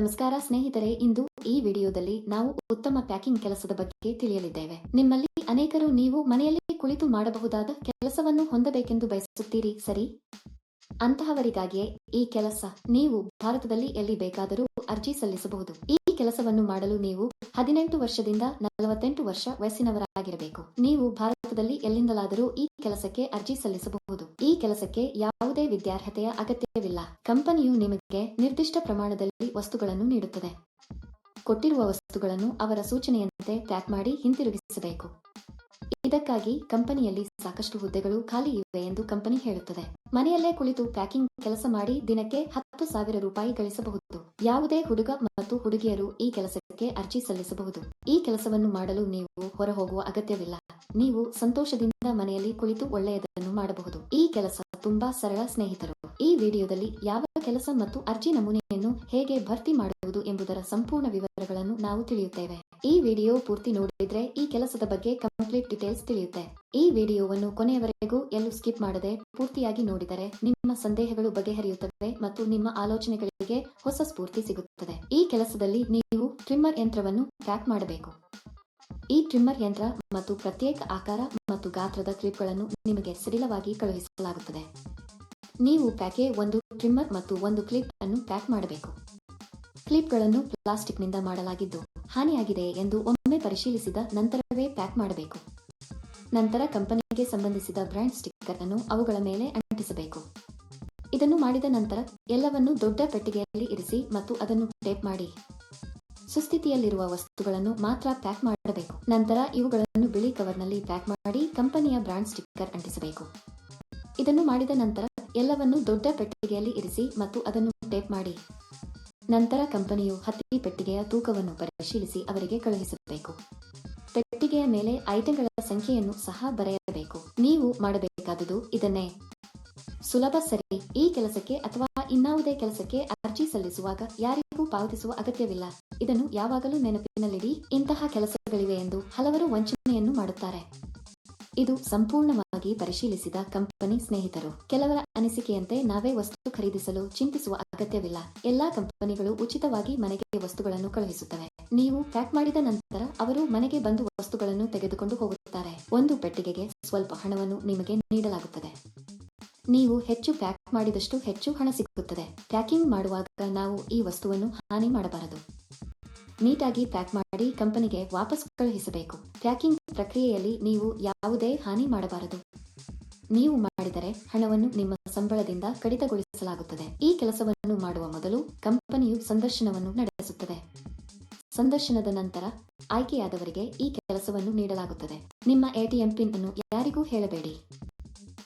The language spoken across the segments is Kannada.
ನಮಸ್ಕಾರ ಸ್ನೇಹಿತರೆ, ಇಂದು ಈ ವಿಡಿಯೋದಲ್ಲಿ ನಾವು ಉತ್ತಮ ಪ್ಯಾಕಿಂಗ್ ಕೆಲಸದ ಬಗ್ಗೆ ತಿಳಿಯಲಿದ್ದೇವೆ. ನಿಮ್ಮಲ್ಲಿ ಅನೇಕರು ನೀವು ಮನೆಯಲ್ಲಿ ಕುಳಿತು ಮಾಡಬಹುದಾದ ಕೆಲಸವನ್ನು ಹೊಂದಬೇಕೆಂದು ಬಯಸುತ್ತೀರಿ, ಸರಿ? ಅಂತಹವರಿಗಾಗಿಯೇ ಈ ಕೆಲಸ ನೀವು ಭಾರತದಲ್ಲಿ ಎಲ್ಲಿ ಬೇಕಾದರೂ ಅರ್ಜಿ ಸಲ್ಲಿಸಬಹುದು. ಕೆಲಸವನ್ನು ಮಾಡಲು ನೀವು ಹದಿನೆಂಟು ವರ್ಷದಿಂದ ನಲವತ್ತೆಂಟು ವರ್ಷ ವಯಸ್ಸಿನವರಾಗಿರಬೇಕು. ನೀವು ಭಾರತದಲ್ಲಿ ಎಲ್ಲಿಂದಲಾದರೂ ಈ ಕೆಲಸಕ್ಕೆ ಅರ್ಜಿ ಸಲ್ಲಿಸಬಹುದು. ಈ ಕೆಲಸಕ್ಕೆ ಯಾವುದೇ ವಿದ್ಯಾರ್ಹತೆಯ ಅಗತ್ಯವಿಲ್ಲ. ಕಂಪನಿಯು ನಿಮಗೆ ನಿರ್ದಿಷ್ಟ ಪ್ರಮಾಣದಲ್ಲಿ ವಸ್ತುಗಳನ್ನು ನೀಡುತ್ತದೆ. ಕೊಟ್ಟಿರುವ ವಸ್ತುಗಳನ್ನು ಅವರ ಸೂಚನೆಯಂತೆ ಪ್ಯಾಕ್ ಮಾಡಿ ಹಿಂತಿರುಗಿಸಬೇಕು. ಇದಕ್ಕಾಗಿ ಕಂಪನಿಯಲ್ಲಿ ಸಾಕಷ್ಟು ಹುದ್ದೆಗಳು ಖಾಲಿ ಇವೆ ಎಂದು ಕಂಪನಿ ಹೇಳುತ್ತದೆ. ಮನೆಯಲ್ಲೇ ಕುಳಿತು ಪ್ಯಾಕಿಂಗ್ ಕೆಲಸ ಮಾಡಿ ದಿನಕ್ಕೆ ಹತ್ತು ಸಾವಿರ ರೂಪಾಯಿ ಗಳಿಸಬಹುದು. ಯಾವುದೇ ಹುಡುಗ ಮತ್ತು ಹುಡುಗಿಯರು ಈ ಕೆಲಸಕ್ಕೆ ಅರ್ಜಿ ಸಲ್ಲಿಸಬಹುದು. ಈ ಕೆಲಸವನ್ನು ಮಾಡಲು ನೀವು ಹೊರ ಹೋಗುವ ಅಗತ್ಯವಿಲ್ಲ. ನೀವು ಸಂತೋಷದಿಂದ ಮನೆಯಲ್ಲಿ ಕುಳಿತು ಒಳ್ಳೆಯದನ್ನು ಮಾಡಬಹುದು. ಈ ಕೆಲಸ ತುಂಬಾ ಸರಳ ಸ್ನೇಹಿತರು. ಈ ವಿಡಿಯೋದಲ್ಲಿ ಯಾವ ಕೆಲಸ ಮತ್ತು ಅರ್ಜಿ ನಮೂನೆಯನ್ನು ಹೇಗೆ ಭರ್ತಿ ಮಾಡುವುದು ಎಂಬುದರ ಸಂಪೂರ್ಣ ವಿವರಗಳನ್ನು ನಾವು ತಿಳಿಯುತ್ತೇವೆ. ಈ ವಿಡಿಯೋ ಪೂರ್ತಿ ನೋಡಿದ್ರೆ ಈ ಕೆಲಸದ ಬಗ್ಗೆ ಕಂಪ್ಲೀಟ್ ಡೀಟೇಲ್ಸ್ ತಿಳಿಯುತ್ತೆ. ಈ ವಿಡಿಯೋವನ್ನು ಕೊನೆಯವರೆಗೂ ಎಲ್ಲೂ ಸ್ಕಿಪ್ ಮಾಡದೆ ಪೂರ್ತಿಯಾಗಿ ನೋಡಿದರೆ ನಿಮ್ಮ ಸಂದೇಹಗಳು ಬಗೆಹರಿಯುತ್ತವೆ ಮತ್ತು ನಿಮ್ಮ ಆಲೋಚನೆಗಳಿಗೆ ಹೊಸ ಸ್ಫೂರ್ತಿ ಸಿಗುತ್ತದೆ. ಈ ಕೆಲಸದಲ್ಲಿ ನೀವು ಟ್ರಿಮ್ಮರ್ ಯಂತ್ರವನ್ನು ಪ್ಯಾಕ್ ಮಾಡಬೇಕು. ಈ ಟ್ರಿಮ್ಮರ್ ಯಂತ್ರ ಮತ್ತು ಪ್ರತ್ಯೇಕ ಆಕಾರ ಮತ್ತು ಗಾತ್ರದ ಕ್ಲಿಪ್ಗಳನ್ನು ನಿಮಗೆ ಸಡಿಲವಾಗಿ ಕಳುಹಿಸಲಾಗುತ್ತದೆ. ನೀವು ಪ್ಯಾಕೆ ಒಂದು ಟ್ರಿಮ್ಮರ್ ಮತ್ತು ಒಂದು ಕ್ಲಿಪ್ ಅನ್ನು ಪ್ಯಾಕ್ ಮಾಡಬೇಕು. ಕ್ಲಿಪ್ಗಳನ್ನು ಪ್ಲಾಸ್ಟಿಕ್ನಿಂದ ಮಾಡಲಾಗಿದ್ದು ಹಾನಿಯಾಗಿದೆ ಎಂದು ಒಮ್ಮೆ ಪರಿಶೀಲಿಸಿದ ನಂತರವೇ ಪ್ಯಾಕ್ ಮಾಡಬೇಕು. ನಂತರ ಕಂಪನಿಗೆ ಸಂಬಂಧಿಸಿದ ಬ್ರ್ಯಾಂಡ್ ಸ್ಟಿಕ್ಕರ್ ಅನ್ನು ಅವುಗಳ ಮೇಲೆ ಅಂಟಿಸಬೇಕು. ಇದನ್ನು ಮಾಡಿದ ನಂತರ ಎಲ್ಲವನ್ನು ದೊಡ್ಡ ಪೆಟ್ಟಿಗೆಯಲ್ಲಿ ಇರಿಸಿ ಮತ್ತು ಅದನ್ನು ಟೇಪ್ ಮಾಡಿ. ಸುಸ್ಥಿತಿಯಲ್ಲಿರುವ ವಸ್ತುಗಳನ್ನು ಮಾತ್ರ ಪ್ಯಾಕ್ ಮಾಡಬೇಕು. ನಂತರ ಇವುಗಳನ್ನು ಬಿಳಿ ಕವರ್ನಲ್ಲಿ ಪ್ಯಾಕ್ ಮಾಡಿ ಕಂಪನಿಯ ಬ್ರಾಂಡ್ ಸ್ಟಿಕ್ಕರ್ ಅಂಟಿಸಬೇಕು. ಇದನ್ನು ಮಾಡಿದ ನಂತರ ಎಲ್ಲವನ್ನು ದೊಡ್ಡ ಪೆಟ್ಟಿಗೆಯಲ್ಲಿ ಇರಿಸಿ ಮತ್ತು ಅದನ್ನು ಟೇಪ್ ಮಾಡಿ. ನಂತರ ಕಂಪನಿಯು ಹತ್ತಿ ಪೆಟ್ಟಿಗೆಯ ತೂಕವನ್ನು ಪರಿಶೀಲಿಸಿ ಅವರಿಗೆ ಕಳುಹಿಸಬೇಕು. ಪೆಟ್ಟಿಗೆಯ ಮೇಲೆ ಐಟಂಗಳ ಸಂಖ್ಯೆಯನ್ನು ಸಹ ಬರೆಯಬೇಕು. ನೀವು ಮಾಡಬೇಕಾದುದು ಇದನ್ನೇ. ಸುಲಭ ಸರಿ. ಈ ಕೆಲಸಕ್ಕೆ ಅಥವಾ ಇನ್ನಾವುದೇ ಕೆಲಸಕ್ಕೆ ಅರ್ಜಿ ಸಲ್ಲಿಸುವಾಗ ಯಾರಿಗೂ ಪಾವತಿಸುವ ಅಗತ್ಯವಿಲ್ಲ. ಇದನ್ನು ಯಾವಾಗಲೂ ನೆನಪಿನಲ್ಲಿಡಿ. ಇಂತಹ ಕೆಲಸಗಳಿವೆ ಎಂದು ಹಲವರು ವಂಚನೆಯನ್ನು ಮಾಡುತ್ತಾರೆ. ಇದು ಸಂಪೂರ್ಣವಾಗಿ ಪರಿಶೀಲಿಸಿದ ಕಂಪನಿ ಸ್ನೇಹಿತರು. ಕೆಲವರ ಅನಿಸಿಕೆಯಂತೆ ನಾವೇ ವಸ್ತು ಖರೀದಿಸಲು ಚಿಂತಿಸುವ ಅಗತ್ಯವಿಲ್ಲ. ಎಲ್ಲಾ ಕಂಪನಿಗಳು ಉಚಿತವಾಗಿ ಮನೆಗೆ ವಸ್ತುಗಳನ್ನು ಕಳುಹಿಸುತ್ತವೆ. ನೀವು ಪ್ಯಾಕ್ ಮಾಡಿದ ನಂತರ ಅವರು ಮನೆಗೆ ಬಂದು ವಸ್ತುಗಳನ್ನು ತೆಗೆದುಕೊಂಡು ಹೋಗುತ್ತಾರೆ. ಒಂದು ಪೆಟ್ಟಿಗೆಗೆ ಸ್ವಲ್ಪ ಹಣವನ್ನು ನಿಮಗೆ ನೀಡಲಾಗುತ್ತದೆ. ನೀವು ಹೆಚ್ಚು ಪ್ಯಾಕ್ ಮಾಡಿದಷ್ಟು ಹೆಚ್ಚು ಹಣ ಸಿಗುತ್ತದೆ. ಪ್ಯಾಕಿಂಗ್ ಮಾಡುವಾಗ ನಾವು ಈ ವಸ್ತುವನ್ನು ಹಾನಿ ಮಾಡಬಾರದು. ನೀಟಾಗಿ ಪ್ಯಾಕ್ ಮಾಡಿ ಕಂಪನಿಗೆ ವಾಪಸ್ ಕಳುಹಿಸಬೇಕು. ಪ್ಯಾಕಿಂಗ್ ಪ್ರಕ್ರಿಯೆಯಲ್ಲಿ ನೀವು ಯಾವುದೇ ಹಾನಿ ಮಾಡಬಾರದು. ನೀವು ಮಾಡಿದರೆ ಹಣವನ್ನು ನಿಮ್ಮ ಸಂಬಳದಿಂದ ಕಡಿತಗೊಳಿಸಲಾಗುತ್ತದೆ. ಈ ಕೆಲಸವನ್ನು ಮಾಡುವ ಮೊದಲು ಕಂಪನಿಯು ಸಂದರ್ಶನವನ್ನು ನಡೆಸುತ್ತದೆ. ಸಂದರ್ಶನದ ನಂತರ ಆಯ್ಕೆಯಾದವರಿಗೆ ಈ ಕೆಲಸವನ್ನು ನೀಡಲಾಗುತ್ತದೆ. ನಿಮ್ಮ ಎಟಿಎಂ ಪಿನ್ ಅನ್ನು ಯಾರಿಗೂ ಹೇಳಬೇಡಿ.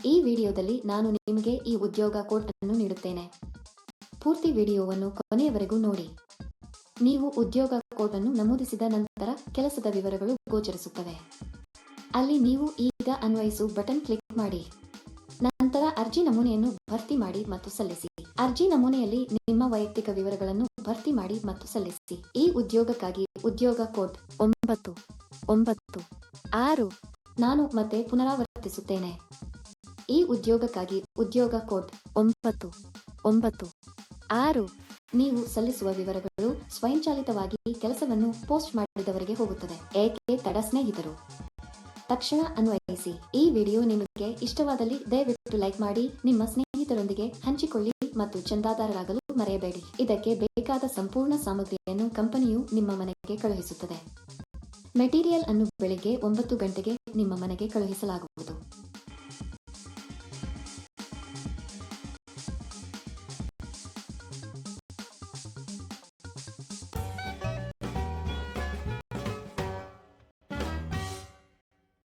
ಈ ವಿಡಿಯೋದಲ್ಲಿ ನಾನು ನಿಮಗೆ ಈ ಉದ್ಯೋಗ ಕೋಟ್ ಅನ್ನು ನೀಡುತ್ತೇನೆ. ಪೂರ್ತಿ ವಿಡಿಯೋವನ್ನು ಕೊನೆಯವರೆಗೂ ನೋಡಿ. ನೀವು ಉದ್ಯೋಗ ಕೋಟ್ ಅನ್ನು ನಮೂದಿಸಿದ ನಂತರ ಕೆಲಸದ ವಿವರಗಳು ಗೋಚರಿಸುತ್ತವೆ. ಅಲ್ಲಿ ನೀವು ಈಗ ಅನ್ವಯಿಸು ಬಟನ್ ಕ್ಲಿಕ್ ಮಾಡಿ. ನಂತರ ಅರ್ಜಿ ನಮೂನೆಯನ್ನು ಭರ್ತಿ ಮಾಡಿ ಮತ್ತು ಸಲ್ಲಿಸಿ. ಅರ್ಜಿ ನಮೂನೆಯಲ್ಲಿ ನಿಮ್ಮ ವೈಯಕ್ತಿಕ ವಿವರಗಳನ್ನು ಭರ್ತಿ ಮಾಡಿ ಮತ್ತು ಸಲ್ಲಿಸಿ. ಈ ಉದ್ಯೋಗಕ್ಕಾಗಿ ಉದ್ಯೋಗ ಕೋಡ್ ಒಂಬತ್ತು ಒಂಬತ್ತು, ಆರು, ನಾನು ಮತ್ತೆ ಪುನರಾವರ್ತಿಸುತ್ತೇನೆ. ಈ ಉದ್ಯೋಗಕ್ಕಾಗಿ ಉದ್ಯೋಗ ಕೋಡ್ ಒಂಬತ್ತು ಒಂಬತ್ತು, ಆರು. ನೀವು ಸಲ್ಲಿಸುವ ವಿವರಗಳು ಸ್ವಯಂಚಾಲಿತವಾಗಿ ಕೆಲಸವನ್ನು ಪೋಸ್ಟ್ ಮಾಡಿದವರಿಗೆ ಹೋಗುತ್ತದೆ. ಏಕೆ ತಡ ಸ್ನೇಹಿತರು? ತಕ್ಷಣ ಅನ್ವಯಿಸಿ. ಈ ವಿಡಿಯೋ ನಿಮಗೆ ಇಷ್ಟವಾದಲ್ಲಿ ದಯವಿಟ್ಟು ಲೈಕ್ ಮಾಡಿ, ನಿಮ್ಮ ಸ್ನೇಹಿತರೊಂದಿಗೆ ಹಂಚಿಕೊಳ್ಳಿ ಮತ್ತು ಚಂದಾದಾರರಾಗಲು ಮರೆಯಬೇಡಿ. ಇದಕ್ಕೆ ಬೇಕಾದ ಸಂಪೂರ್ಣ ಸಾಮಗ್ರಿಯನ್ನು ಕಂಪನಿಯು ನಿಮ್ಮ ಮನೆಗೆ ಕಳುಹಿಸುತ್ತದೆ. ಮೆಟೀರಿಯಲ್ ಅನ್ನು ಬೆಳಿಗ್ಗೆ ಒಂಬತ್ತು ಗಂಟೆಗೆ ನಿಮ್ಮ ಮನೆಗೆ ಕಳುಹಿಸಲಾಗುವುದು.